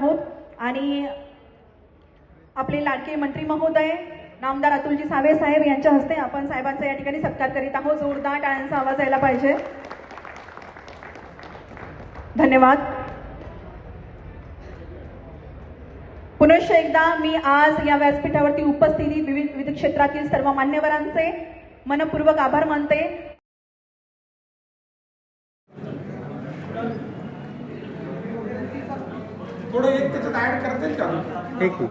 आहोत. आणि आपले लाडके मंत्री महोदय नामदार अतुलजी सावे साहेब यांच्या हस्ते आपण साहेबांचा या ठिकाणी सत्कार करीत आहोत. जोरदार टाळ्यांचा आवाज यायला पाहिजे. धन्यवाद. पुनश्च एकदा मी आज या व्यासपीठावरती उपस्थिती विविध विविध क्षेत्रातील सर्व मान्यवरांचे मनपूर्वक आभार मानते. Rico.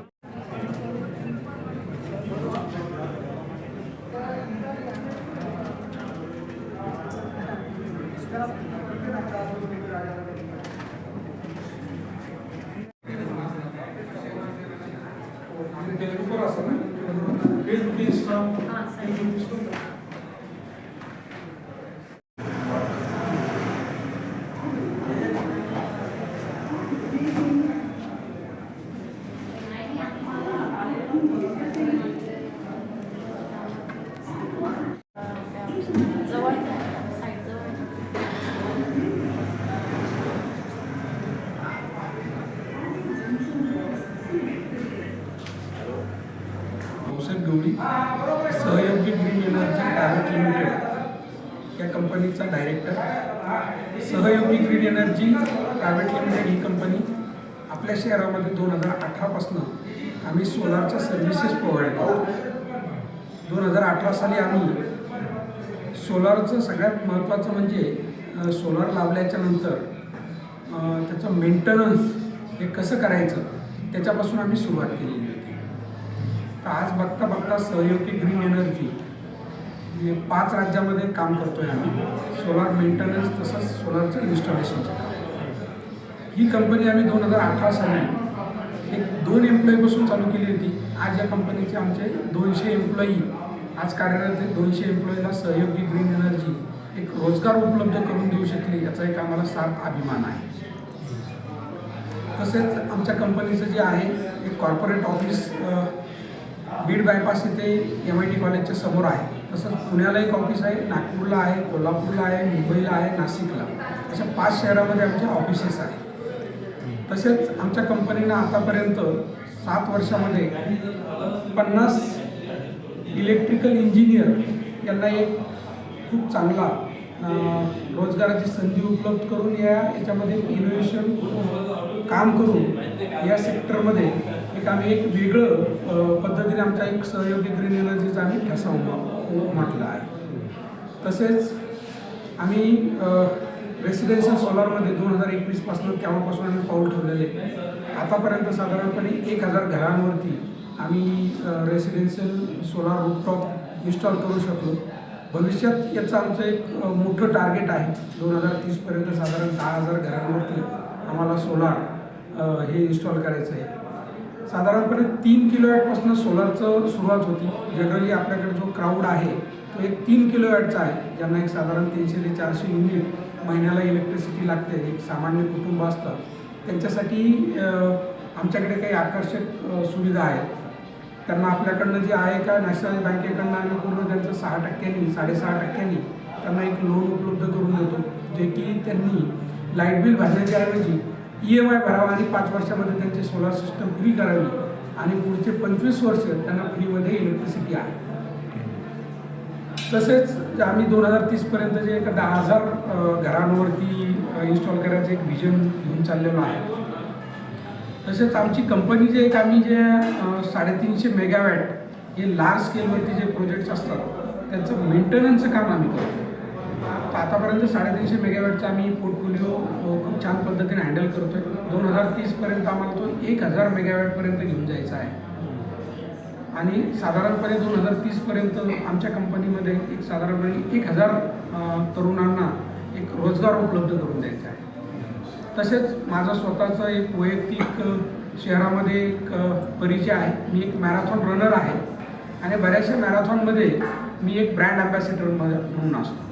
Desde o que ah, estão, desde o que estão. सहयोगी ग्रीन एनर्जी प्रायव्हेट लिमिटेड या कंपनीचा director Sahyogi green energy private limited ही कंपनी आपल्या शहरामध्ये दोन हजार अठरापासून आम्ही सोलारच्या सर्व्हिसेस प्रोव्हाइड करतो दोन हजार अठरा साली आम्ही सोलारचं सगळ्यात महत्त्वाचं म्हणजे सोलार लावल्याच्या नंतर त्याचं मेंटेनन्स हे कसं करायचं त्याच्यापासून आम्ही सुरुवात केलेली तर आज बघता बघता सहयोगी ग्रीन एनर्जी हे पाच राज्यामध्ये काम करतो आहे आम्ही. सोलार मेंटेनन्स तसंच सोलारचं इन्स्टॉलेशनचं काम. ही कंपनी आम्ही दोन हजार अठरा साली एक दोन एम्प्लॉईपासून चालू केली होती. आज या कंपनीचे आमचे दोनशे एम्प्लॉई आज कार्यरत दोनशे एम्प्लॉईला सहयोगी ग्रीन एनर्जी एक रोजगार उपलब्ध करून देऊ शकली याचा एक आम्हाला सार्थ अभिमान आहे. तसेच आमच्या कंपनीचं जे आहे एक कॉर्पोरेट ऑफिस बीड बायपास इथे एम आय टी कॉलेजच्या समोर आहे. तसंच पुण्याला एक ऑफिस आहे नागपूरला आहे कोल्हापूरला आहे मुंबईला आहे नाशिकला. अशा पाच शहरामध्ये आमचे ऑफिसेस आहेत. तसेच आमच्या कंपनीनं आतापर्यंत सात वर्षामध्ये पन्नास इलेक्ट्रिकल इंजिनियर यांना एक खूप चांगला रोजगाराची संधी उपलब्ध करून या याच्यामध्ये इनोव्हेशन काम करून या सेक्टरमध्ये आम्ही एक वेगळं पद्धतीने आमच्या एक सहयोगी ग्रीन एनर्जीचा आम्ही ठसा म्हटलं आहे. तसेच आम्ही रेसिडेन्शियल सोलारमध्ये दोन हजार एकवीसपासून तेव्हापासून आम्ही पाऊल ठेवलेले आतापर्यंत साधारणपणे एक हजार घरांवरती आम्ही रेसिडेन्शियल सोलार रूपटॉप इन्स्टॉल करू शकलो. भविष्यात याचं आमचं एक मोठं टार्गेट आहे. दोन हजार तीसपर्यंत साधारण दहा हजार घरांवरती आम्हाला सोलार हे इन्स्टॉल करायचं आहे. साधारणपणे तीन किलोवॅटपासून सोलरचं सुरुवात होती. जनरली आपल्याकडे जो क्राऊड आहे तो एक तीन किलोवॅटचा आहे. ज्यांना एक साधारण तीनशे ते चारशे युनिट महिन्याला इलेक्ट्रिसिटी लागते एक सामान्य कुटुंब असतं. त्यांच्यासाठी आमच्याकडे काही आकर्षक सुविधा आहेत. त्यांना आपल्याकडनं जे आहे का नॅशनल बँकेकडनं आम्ही पूर्ण त्यांचं सहा टक्क्यांनी साडेसहा टक्क्यांनी त्यांना एक लोन उपलब्ध करून देतो. जे की त्यांनी लाइट बिल भरण्याच्या ऐवजी ई एम आय भरावा आणि पाच वर्षामध्ये त्यांची सोलार सिस्टम फ्री करावी आणि पुढचे पंचवीस वर्ष त्यांना फ्रीमध्ये इलेक्ट्रिसिटी आहे. तसेच आम्ही दोन हजार तीसपर्यंत जे एक दहा हजार घरांवरती इन्स्टॉल करायचं एक विजन घेऊन चाललेलो आहे. तसेच आमची कंपनी जे एक आम्ही जे साडेतीनशे मेगावॅट हे लार्ज स्केलवरती जे प्रोजेक्ट्स असतात त्यांचं मेंटेनन्सचं काम आम्ही करतो तर आतापर्यंत साडेतीनशे मेगावॅटचा आम्ही पोर्टफोलिओ खूप छान पद्धतीने हँडल करतो आहे दोन हजार तीसपर्यंत आम्हाला तो एक हजार मेगावॅटपर्यंत घेऊन जायचा आहे. आणि साधारणपणे दोन हजार तीसपर्यंत आमच्या कंपनीमध्ये एक साधारणपणे एक हजार तरुणांना एक रोजगार उपलब्ध करून द्यायचा आहे. तसेच माझा स्वतःचं एक वैयक्तिक शहरामध्ये एक परिचय आहे. मी एक मॅरेथॉन रनर आहे. आणि बऱ्याचशा मॅरेथॉनमध्ये मी एक ब्रँड अँबॅसेडर म्हणून असतो.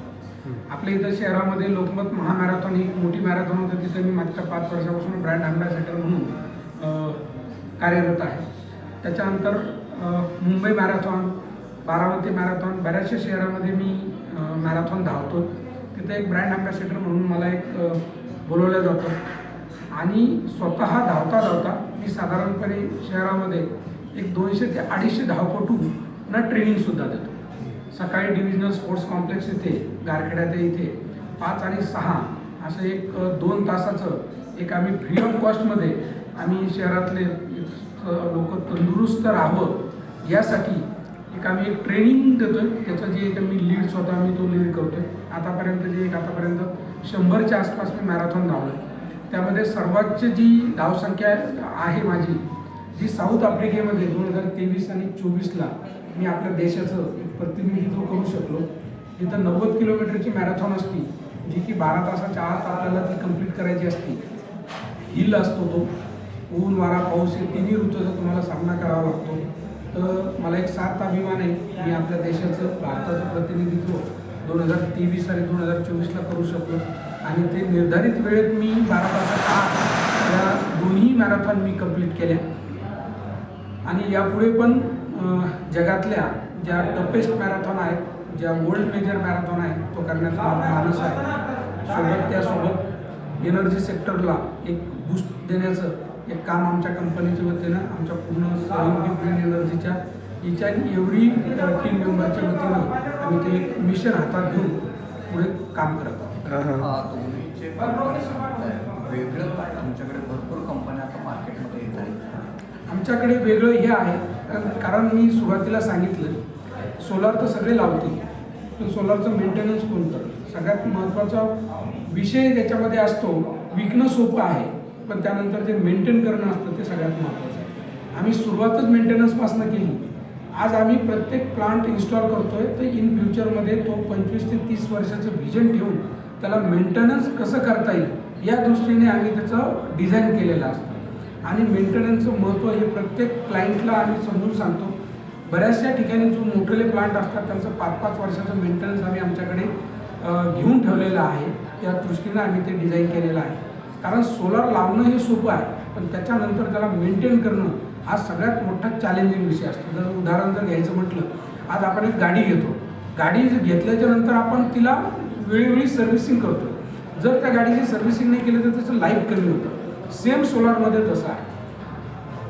आपल्या इथं शहरामध्ये लोकमत महामॅरेथॉन ही एक मोठी मॅरेथॉन होती. तिथं मी मागच्या पाच वर्षापासून ब्रँड अँबॅसेडर म्हणून कार्यरत आहे. त्याच्यानंतर मुंबई मॅरेथॉन बारामती मॅरेथॉन बऱ्याचशा शहरामध्ये मी मॅरेथॉन धावतो तिथं एक ब्रँड अँबॅसेडर म्हणून मला एक बोलवलं जातं. आणि स्वतः धावता धावता मी साधारणपणे शहरामध्ये एक दोनशे ते अडीचशे धावपटूंना ट्रेनिंगसुद्धा देतो. सकाळी डिव्हिजनल स्पोर्ट्स कॉम्प्लेक्स इथे गारखेड्यात इथे पाच आणि सहा असं एक दोन तासाचं एक आम्ही फ्री ऑफ कॉस्टमध्ये आम्ही शहरातले लोक तंदुरुस्त राहावं यासाठी एक आम्ही एक ट्रेनिंग देतो आहे त्याचं जे एक मी लीड स्वतः आम्ही तो लीड करतो आहे आतापर्यंत जे एक आतापर्यंत शंभरच्या आसपास मी मॅरेथॉन धावलोय. त्यामध्ये सर्वोच्च जी धावसंख्या आहे माझी जी साऊथ आफ्रिकेमध्ये दोन हजार तेवीस आणि चोवीसला मी आपल्या देशाचं प्रतिनिधित्व करू शकलो. जिथं नव्वद किलोमीटरची मॅरेथॉन असती जी की बारा तासाच्या आत आपल्याला ती कंप्लीट करायची असती हिल असतो तो. ऊन वारा पाऊस हे तिन्ही ऋतूचा तुम्हाला सामना करावा लागतो. तर मला एक सार्थ अभिमान आहे. मी आपल्या देशाचं भारताचं प्रतिनिधित्व दोन हजार तेवीस आणि दोन हजार चोवीसला करू शकलो. आणि ते निर्धारित वेळेत मी बारा तासाच्या आत या दोन्ही मॅरेथॉन मी कंप्लीट केल्या. आणि यापुढे पण जगातल्या ज्या टफेस्ट मॅरेथॉन आहेत ज्या वर्ल्ड मेजर मॅरेथॉन आहे तो करण्याचा माझा मानस आहे. सोबत त्यासोबत एनर्जी सेक्टरला एक बूस्ट देण्याचं एक काम आमच्या कंपनीच्या वतीनं आमच्या पूर्ण सहयोगी ग्रीन एनर्जीच्या इच अँड एव्हरी टीम मेंबरच्या वतीनं आम्ही ते एक मिशन हातात घेऊन पुढे काम करत आहोत. वेगळं काय तुमच्याकडे भरपूर कंपन्या आता मार्केटमध्ये येत आहेत. आमच्याकडे वेगळं हे आहे कारण- मी सुरुवातीला सांगितलं सोलार तर सगळे लावतील पण सोलारचं मेंटेनन्स कोण करतं सगळ्यात महत्त्वाचा विषय ज्याच्यामध्ये असतो विकणं सोपं आहे पण त्यानंतर जे मेंटेन करणं असतं ते सगळ्यात महत्त्वाचं आहे. आम्ही सुरुवातच मेंटेनन्सपासून केली. आज आम्ही प्रत्येक प्लांट इन्स्टॉल करतोय तर इन फ्युचरमध्ये तो पंचवीस ते तीस वर्षाचं व्हिजन ठेवून त्याला मेंटेनन्स कसं करता येईल या दृष्टीने आम्ही त्याचं डिझाईन केलेलं असतं. आणि मेंटेनन्सचं महत्त्व हे प्रत्येक क्लायंटला आम्ही समजून सांगतो. बऱ्याचशा ठिकाणी जो मोठेले प्लांट असतात त्यांचं पाच पाच वर्षाचं मेंटेनन्स आम्ही आमच्याकडे घेऊन ठेवलेलं आहे. त्या दृष्टीनं आम्ही ते डिझाईन केलेलं आहे. कारण सोलार लावणं हे सोपं आहे पण त्याच्यानंतर त्याला मेंटेन करणं हा सगळ्यात मोठा चॅलेंजिंग विषय असतो. जर उदाहरण जर घ्यायचं म्हटलं आज आपण एक गाडी घेतो. गाडी जर घेतल्याच्या नंतर आपण तिला वेळोवेळी सर्व्हिसिंग करतो. जर त्या गाडीची सर्व्हिसिंग नाही केलं तर त्याचं लाईफ कमी होतं. सेम सोलारमध्ये तसा आहे.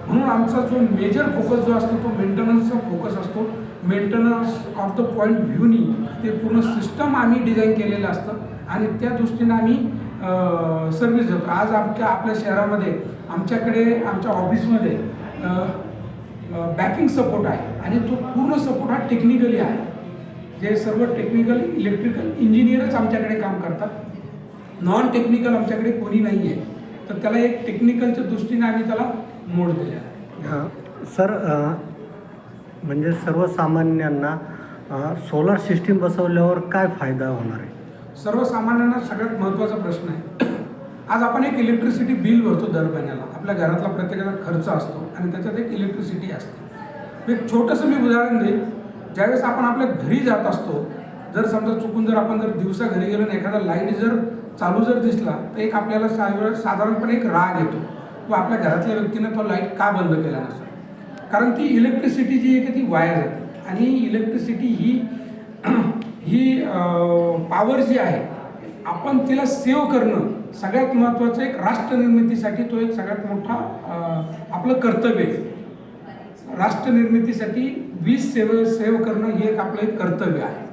म्हणून आमचा जो मेजर फोकस जो असतो तो मेंटेनन्सचा फोकस असतो. मेंटेनन्स ऑफ द पॉईंट व्ह्यूनी ते पूर्ण सिस्टम आम्ही डिझाईन केलेलं असतं. आणि त्या दृष्टीनं आम्ही सर्विस देतो. आज आमच्या आपल्या शहरामध्ये आमच्याकडे आमच्या ऑफिसमध्ये बॅकिंग सपोर्ट आहे. आणि तो पूर्ण सपोर्ट हा टेक्निकली आहे. जे सर्व टेक्निकल इलेक्ट्रिकल इंजिनियरच आमच्याकडे काम करतात. नॉन टेक्निकल आमच्याकडे कोणी नाही आहे तर त्याला एक टेक्निकलच्या दृष्टीने आम्ही त्याला मोड आहे. हा. सर म्हणजे सर्वसामान्यांना सोलार सिस्टीम बसवल्यावर काय फायदा होणार आहे? सर्वसामान्यांना सगळ्यात महत्त्वाचा प्रश्न आहे. आज आपण एक इलेक्ट्रिसिटी बिल भरतो दर महिन्याला. आपल्या घरातला प्रत्येकाचा खर्च असतो आणि त्याच्यात एक इलेक्ट्रिसिटी असते. एक छोटंसं मी उदाहरण देईन. ज्यावेळेस आपण आपल्या घरी जात असतो जर समजा चुकून जर आपण जर दिवसा घरी गेलो आणि एखादा लाइट जर चालू जर दिसला तर एक आपल्याला सा- साधारणपणे एक राग येतो. व आपल्या घरातल्या व्यक्तीनं तो लाइट का बंद केला नसेल कारण ती इलेक्ट्रिसिटी जी आहे ती वाया जाते. आणि इलेक्ट्रिसिटी ही ही पॉवर जी आहे आपण तिला सेव्ह करणं सगळ्यात महत्त्वाचं एक राष्ट्र निर्मितीसाठी तो एक सगळ्यात मोठा आपलं कर्तव्य आहे. राष्ट्र निर्मितीसाठी वीज सेव सेव्ह करणं हे एक आपलं एक कर्तव्य आहे.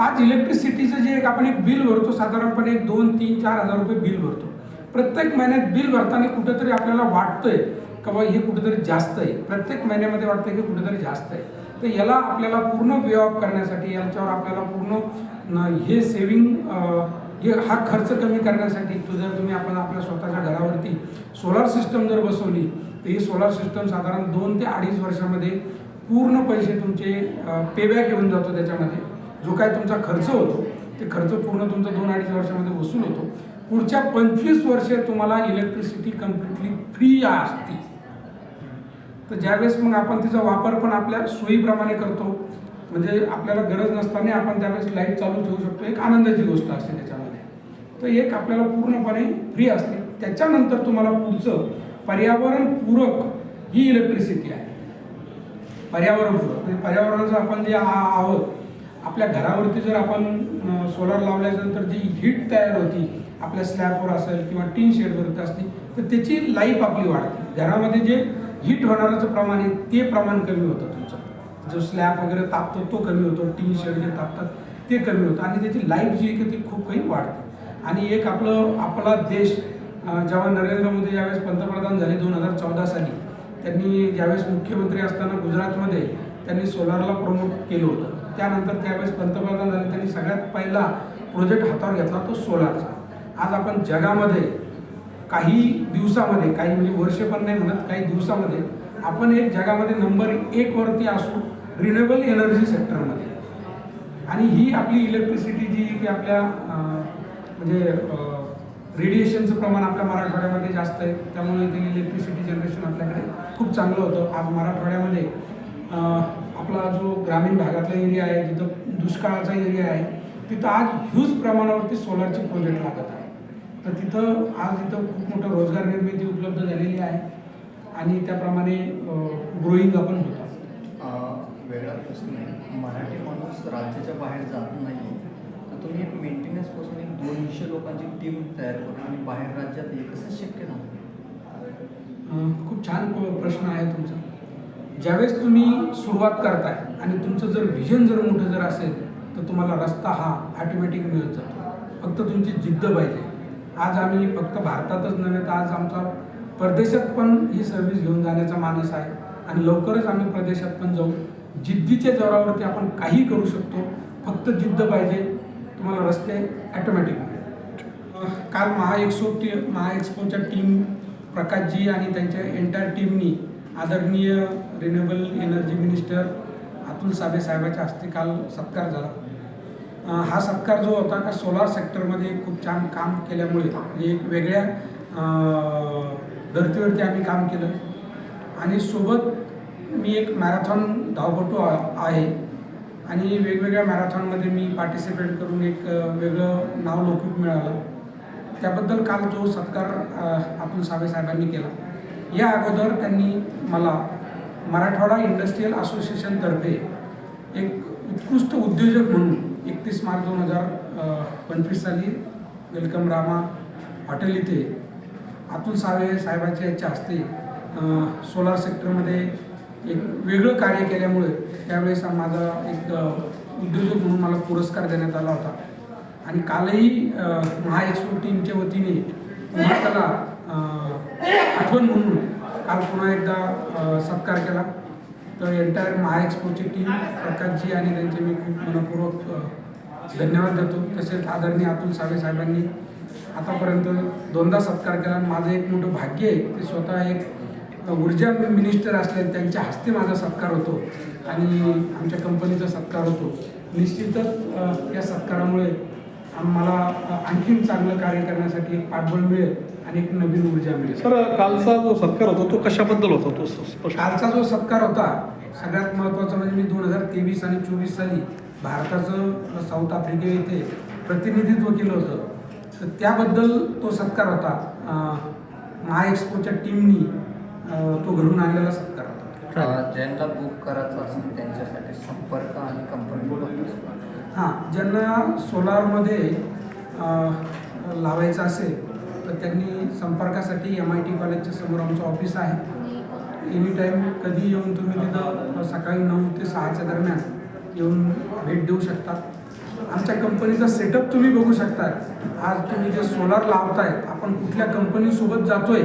आज इलेक्ट्रिसिटीचं जे एक आपण एक बिल भरतो साधारणपणे एक दोन तीन चार हजार रुपये बिल भरतो. प्रत्येक महिन्यात बिल भरताना कुठेतरी आपल्याला वाटतंय का बाबा हे कुठेतरी जास्त आहे? प्रत्येक महिन्यामध्ये वाटतं की कुठेतरी जास्त आहे. तर याला आपल्याला पूर्ण वे ऑफ करण्यासाठी याच्यावर आपल्याला पूर्ण हे सेविंग हे हा खर्च कमी करण्यासाठी तो जर तुम्ही आपण आपल्या स्वतःच्या घरावरती सोलार सिस्टम जर बसवली तर ही सोलार सिस्टम साधारण दोन ते अडीच वर्षामध्ये पूर्ण पैसे तुमचे पेबॅक येऊन जातो त्याच्यामध्ये. जो काय तुमचा खर्च होतो ते खर्च पूर्ण तुमचा दोन अडीच वर्षामध्ये वसूल होतो. पुढच्या पंचवीस वर्षे तुम्हाला इलेक्ट्रिसिटी कम्प्लिटली फ्री असते तर ज्यावेळेस मग आपण तिचा वापर पण आपल्या सोयीप्रमाणे करतो म्हणजे आपल्याला गरज नसताना आपण त्यावेळेस लाइट चालू ठेवू शकतो. एक आनंदाची गोष्ट असते त्याच्यामध्ये. तर एक आपल्याला पूर्णपणे फ्री असते. त्याच्यानंतर तुम्हाला पुढचं पर्यावरणपूरक ही इलेक्ट्रिसिटी आहे. पर्यावरणपूरक. म्हणजे पर्यावरणाचं आपण जे आ- आहोत आपल्या घरावरती जर आपण सोलार लावल्यानंतर जी हीट तयार होती आपल्या स्लॅबवर असेल किंवा टीन शेडवरती असते तर त्याची लाईफ आपली वाढते. घरामध्ये जे हीट होणारचं प्रमाण आहे ते प्रमाण कमी होतं तुमचं. जो स्लॅब वगैरे तापतो तो कमी होतो. टीन शेड जे तापतात ते कमी होतं. आणि त्याची लाईफ जी आहे की ती खूप काही वाढते. आणि एक आपलं आपला देश जेव्हा नरेंद्र मोदी ज्यावेळेस पंतप्रधान झाले दोन हजार चौदा साली त्यांनी ज्यावेळेस मुख्यमंत्री असताना गुजरातमध्ये त्यांनी सोलारला प्रमोट केलं होतं. त्यानंतर त्यावेळेस पंतप्रधान झाले. त्यांनी सगळ्यात पहिला प्रोजेक्ट हातावर घेतला तो सोलारचा. आज आपण जगामध्ये काही दिवसामध्ये काही म्हणजे वर्ष पण नाही म्हणत काही दिवसामध्ये आपण एक जगामध्ये नंबर एकवरती असू रिन्युएबल एनर्जी सेक्टरमध्ये आणि ही आपली इलेक्ट्रिसिटी जी की आपल्या म्हणजे रेडिएशनचं प्रमाण आपल्या मराठवाड्यामध्ये जास्त आहे त्यामुळे ते इलेक्ट्रिसिटी जनरेशन आपल्याकडे खूप चांगलं होतं. आज मराठवाड्यामध्ये आपला जो ग्रामीण भागातला एरिया आहे जिथं दुष्काळाचा एरिया आहे तिथं आज ह्यूज प्रमाणावरती सोलारचे प्रोजेक्ट लागत आहे. तर तिथं आज इथं खूप मोठं रोजगार निर्मिती उपलब्ध झालेली आहे आणि त्याप्रमाणे ग्रोईंग आपण होतं वेगळा प्रश्न आहे. मराठी माणूस राज्याच्या बाहेर जात नाही तर तुम्ही एक मेंटेनन्सपासून एक दोनशे लोकांची टीम तयार करून आणि बाहेर राज्यात हे कसं शक्य अं, खूप छान प्रश्न आहे तुमचा. ज्यावेळेस तुम्ही सुरुवात करताय आणि तुमचं जर व्हिजन जर मोठं जर असेल तर तुम्हाला रस्ता हा ऑटोमॅटिक मिळत जातो. फक्त तुमची जिद्द पाहिजे. आज आम्ही फक्त भारतातच नव्हे तर आज आमचा परदेशात पण ही सर्व्हिस घेऊन जाण्याचा मानस आहे. आणि लवकरच आम्ही प्रदेशात पण जाऊ. जिद्दीच्या जोरावरती आपण काही करू शकतो. फक्त जिद्द पाहिजे. तुम्हाला रस्ते ॲटोमॅटिक काल महाएक्सो महाएक्सपोच्या टीम प्रकाशजी आणि त्यांच्या एंटायर टीमनी आदरणीय renewable energy minister Atul Save साहेबाच्या हस्ते काल सत्कार झाला. हा सत्कार जो होता का सोलार सेक्टरमध्ये खूप छान काम केल्यामुळे म्हणजे एक वेगळ्या धर्तीवरती आम्ही काम केलं. आणि सोबत मी एक मॅरेथॉन धावपटू आ- आहे. आणि वेगवेगळ्या मॅरेथॉनमध्ये मी पार्टिसिपेट करून एक वेगळं नाव लौकिक मिळालं. त्याबद्दल काल जो सत्कार अतुल साबे साहेबांनी केला. या अगोदर त्यांनी मला मराठवाडा इंडस्ट्रीयल असोसिएशनतर्फे एक उत्कृष्ट उद्योजक म्हणून एकतीस मार्च दोन हजार पंचवीस साली वेलकम रामा हॉटेल इथे अतुल सावे साहेबांच्या याच्या हस्ते सोलार सेक्टरमध्ये एक वेगळं कार्य केल्यामुळे त्यावेळेस माझा एक उद्योजक म्हणून मला पुरस्कार देण्यात आला होता. आणि कालही महाएक्सपो टीमच्या वतीने पुन्हा त्याला आठवण म्हणून काल पुन्हा एकदा सत्कार केला. तर एंटायर महाएक्सपोची टीम प्रकाशजी आणि त्यांचे मी खूप मनपूर्वक धन्यवाद देतो. तसेच आदरणीय अतुल सावे साहेबांनी आतापर्यंत दोनदा सत्कार केला. आणि माझं एक मोठं भाग्य आहे ते स्वतः एक ऊर्जा मिनिस्टर असले त्यांच्या हस्ते माझा सत्कार होतो आणि आमच्या कंपनीचा सत्कार होतो. निश्चितच या सत्कारामुळे आम्हाला आणखीन चांगलं कार्य करण्यासाठी एक पाठबळ मिळेल. आणि एक नवीन ऊर्जा मिळेल. सर कालचा जो सत्कार होता तो कशाबद्दल होता? तो स- स्पष्ट. कालचा जो सत्कार होता सगळ्यात महत्त्वाचा म्हणजे मी दोन हजार तेवीस आणि चोवीस साली भारताचं साऊथ आफ्रिके येथे प्रतिनिधित्व केलं होतं. तर त्याबद्दल तो सत्कार होता. महाएक्सपोच्या टीमनी तो घडून आणलेला सत्कार होता. ज्यांना बुक करायचं असेल त्यांच्यासाठी संपर्क आणि कंपनी हां ज्यांना सोलारमध्ये लावायचं असेल तर त्यांनी संपर्कासाठी एम आय टी कॉलेजच्या समोर आमचं ऑफिस आहे. एनी टाईम कधी येऊन तुम्ही तिथं सकाळी नऊ ते सहाच्या दरम्यान येऊन भेट देऊ शकता. आमच्या कंपनीचा सेटअप तुम्ही बघू शकता. आज तुम्ही जे सोलार लावताय आपण कुठल्या कंपनीसोबत जातोय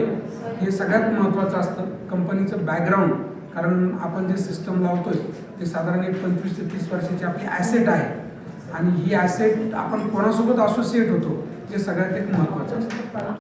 हे सगळ्यात महत्त्वाचं असतं. कंपनीचं बॅकग्राऊंड कारण आपण जे सिस्टम लावतोय ते साधारण एक पंचवीस ते तीस वर्षाची आपली ॲसेट आहे. आणि ही ॲसेट आपण कोणासोबत असोसिएट होतो? जे सगळ्यात एक महत्त्वाचं असतं.